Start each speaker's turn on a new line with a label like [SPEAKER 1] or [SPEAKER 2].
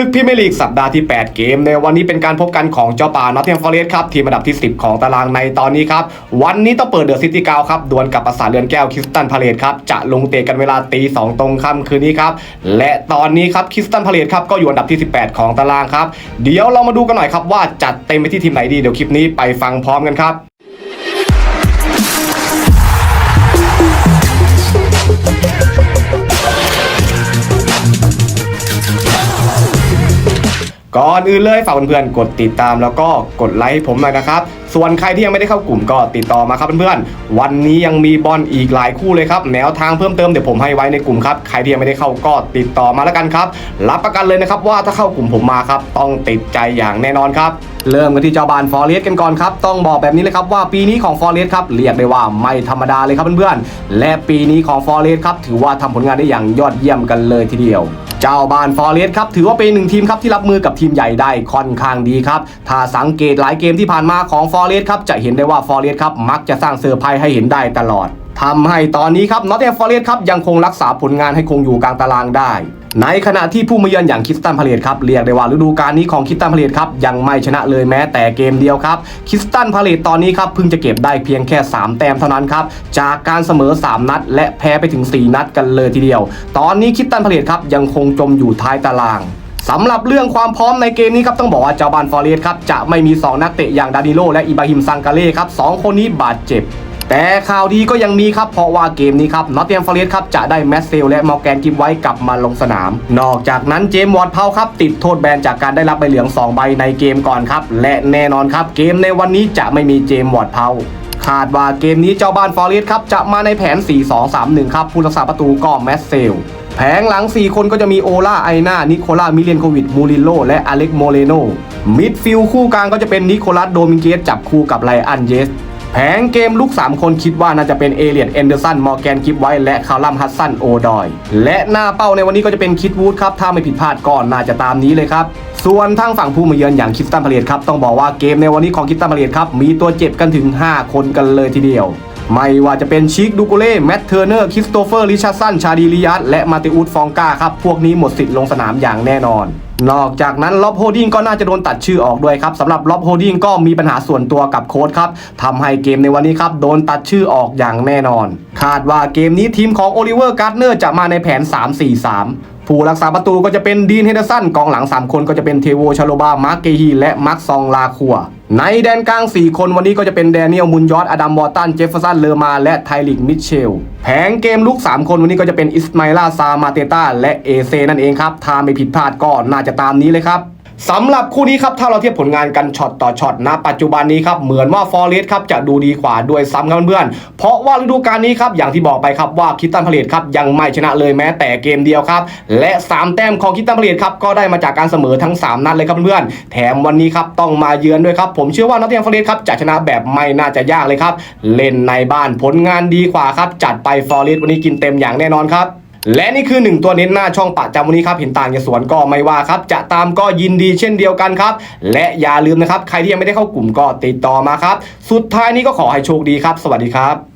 [SPEAKER 1] ศึกพรีเมียร์ลีกสัปดาห์ที่ 8 เกม ในวันนี้เป็นการพบกันของเจ้าป่านอตเทมฟอเรสครับ ทีมอันดับที่ 10 ของตารางในตอนนี้ครับ วันนี้ต้องเปิดเดอะซิตี้กาวครับดวลกับปราสาทเรือนแก้วคิสตันพาเลตครับ จะลงเตะกันเวลาตี2ตรงค่ำคืนนี้ครับ และตอนนี้ครับคิสตันพาเลตครับก็อยู่อันดับที่ 18 ของตารางครับ เดี๋ยวเรามาดูกันหน่อยครับว่าจัดเต็มไปที่ทีมไหนดีเดี๋ยวคลิปนี้ไปฟังพร้อมกันครับ ก่อนอื่นเลยฝากเพื่อนๆกดติดตามแล้วก็กดไลค์ผมหน่อยนะครับ ส่วนใครที่ยังไม่ได้เข้ากลุ่มก็ติดต่อมาครับเพื่อนๆ วันนี้ยังมีบอลอีกหลายคู่เลยครับแนวทางเพิ่มเติมเดี๋ยวผมให้ไว้ในกลุ่มครับ ใครที่ยังไม่ได้เข้าก็ติดต่อมาแล้วกันครับ รับประกันเลยนะครับว่าถ้าเข้ากลุ่มผมมาครับ ต้องติดใจอย่างแน่นอนครับ เริ่มกันที่เจ้าบ้านฟอร์เรสกันก่อนครับ ต้องบอกแบบนี้เลยครับว่าปีนี้ของฟอร์เรสครับเรียกได้ว่าไม่ธรรมดาเลยครับเพื่อนๆ และปีนี้ของฟอร์เรสครับถือว่าทำผลงานได้อย่างยอดเยี่ยมกันเลยทีเดียวเจ้าบ้านฟอร์เรสครับถือว่าเป็นหนึ่งทีมครับที่รับมือกับทีมใหญ่ได้ค่อนข้างดีครับ ถ้าสังเกตหลายเกมที่ผ่านมาของฟอร์เรสครับจะเห็นได้ว่าฟอร์เรสครับมักจะสร้างเซอร์ไพรส์ให้เห็นได้ตลอดทำให้ตอนนี้ครับนอตแอมฟอร์เรสครับยังคงรักษาผลงานให้คงอยู่กลางตารางได้ ในขณะที่ผู้มาเยือนอย่างคิสตันพาเลตครับเรียกได้ว่าฤดูกาลนี้ของคิสตันพาเลตครับยังไม่ชนะเลยแม้แต่เกมเดียวครับคิสตันพาเลตตอนนี้ครับเพิ่งจะเก็บได้เพียงแค่ 3 แต้มเท่านั้นครับจากการเสมอ 3 นัด และแพ้ไปถึง 4 นัดกันเลยทีเดียว ตอนนี้คิสตันพาเลตครับยังคงจมอยู่ท้ายตารางสำหรับเรื่องความพร้อมในเกมนี้ครับต้องบอกว่าเจ้าบานฟอร์เรสครับจะไม่มี 2 นักเตะอย่างดานิโลและอิบราฮิมซังกาเล่ครับสองคนนี้บาดเจ็บ แต่ข่าวดีก็ยังมีครับเพราะว่าเกมนี้ครับนอตเตียมฟอร์เรสครับจะได้แมสเซลและมอร์แกนกิฟไว้กลับมาลงสนาม นอกจากนั้นเจมส์วอร์ดเพาครับติดโทษแบนจากการได้รับใบเหลือง 2 ใบในเกมก่อนครับ และแน่นอนครับเกมในวันนี้จะไม่มีเจมส์วอร์ดเพาคาดว่าเกมนี้เจ้าบ้านฟอร์เรสครับจะมาในแผน 4-2-3-1 ครับผู้รักษาประตูก็แมสเซลแผงหลัง 4 คนก็จะมีโอล่าไอนานิโคลามิเลนโควิดมูริโลและอเล็กโมเลโนมิดฟิลด์คู่กลางก็จะเป็นนิโคลัสโดมิงเกสจับคู่กับไลอันเยส แผงเกมลูก 3 คนคิดว่าน่าจะเป็นเอเลียดเอนเดอร์สันมอร์แกนกิฟไว้และคาร์ลัมฮัสซันโอดอย และหน้าเป้าในวันนี้ก็จะเป็นคิดวูดครับ ถ้าไม่ผิดพลาดก็น่าจะตามนี้เลยครับ ส่วนทางฝั่งผู้มาเยือนอย่างคิสตันพาเลตครับ ต้องบอกว่าเกมในวันนี้ของคิสตันพาเลตครับ มีตัวเจ็บกันถึง 5 คนกันเลยทีเดียว ไม่ว่าจะเป็นชิคดูโกเล่แมตเทอร์เนอร์ คริสโตเฟอร์ ริชาร์สัน ชาดีลิยัตและมาติอุสฟองกาครับ พวกนี้หมดสิทธิ์ลงสนามอย่างแน่นอน นอกจากนั้นล็อบโฮดิ้งก็น่าจะโดนตัดชื่อออกด้วยครับสำหรับล็อบโฮดิ้งก็มีปัญหาส่วนตัวกับโค้ชครับทำให้เกมในวันนี้ครับโดนตัดชื่อออกอย่างแน่นอน คาดว่าเกมนี้ทีมของโอลิเวอร์การ์ดเนอร์จะมาในแผน 3-4-3 ผู้รักษาประตูก็จะเป็นดีนเฮเดสันกองหลัง 3 คนก็จะเป็นเทโวชาโลบา มาร์เกฮี และมาร์คซองลาคัว ในแดนกลาง 4 คนวันนี้ก็จะเป็นแดเนียลมุนยอสอดัมวอร์ตัน เจฟเฟอร์สัน เลอมาและไทลิก มิเชล แผงเกมลุก 3 คนวันนี้ก็จะเป็นอิสมาลาซามาเตตาและเอเซนั่นเองครับถ้าไม่ผิดพลาดก็น่าจะตามนี้เลยครับ สำหรับคู่นี้ครับถ้าเราเทียบผลงานกันช็อตต่อช็อตนะปัจจุบันนี้ครับเหมือนว่าฟอร์เรสครับจะดูดีกว่าด้วยซ้ำครับเพื่อนเพราะว่าฤดูกาลนี้ครับอย่างที่บอกไปครับว่าคิตตันพาเลตครับยังไม่ชนะเลยแม้แต่เกมเดียวครับและ 3 แต้มของคิตตันพาเลตครับก็ได้มาจากการเสมอทั้ง 3 นัดเลยครับเพื่อนแถมวันนี้ครับต้องมาเยือนด้วยครับผมเชื่อว่านอตเทียมฟอร์เรสครับจะชนะแบบไม่น่าจะยากเลยครับเล่นในบ้านผลงานดีกว่าครับจัดไปฟอร์เรสวันนี้กินเต็มอย่างแน่นอนครับ และนี่คือ 1 ตัวเน้นหน้าช่องปะจำวันนี้ครับเห็นต่างจาสวนก็ไม่ว่าครับ จะตามก็ยินดีเช่นเดียวกันครับ และอย่าลืมนะครับ ใครที่ยังไม่ได้เข้ากลุ่มก็ติดต่อมาครับ สุดท้ายนี้ก็ขอให้โชคดีครับ สวัสดีครับ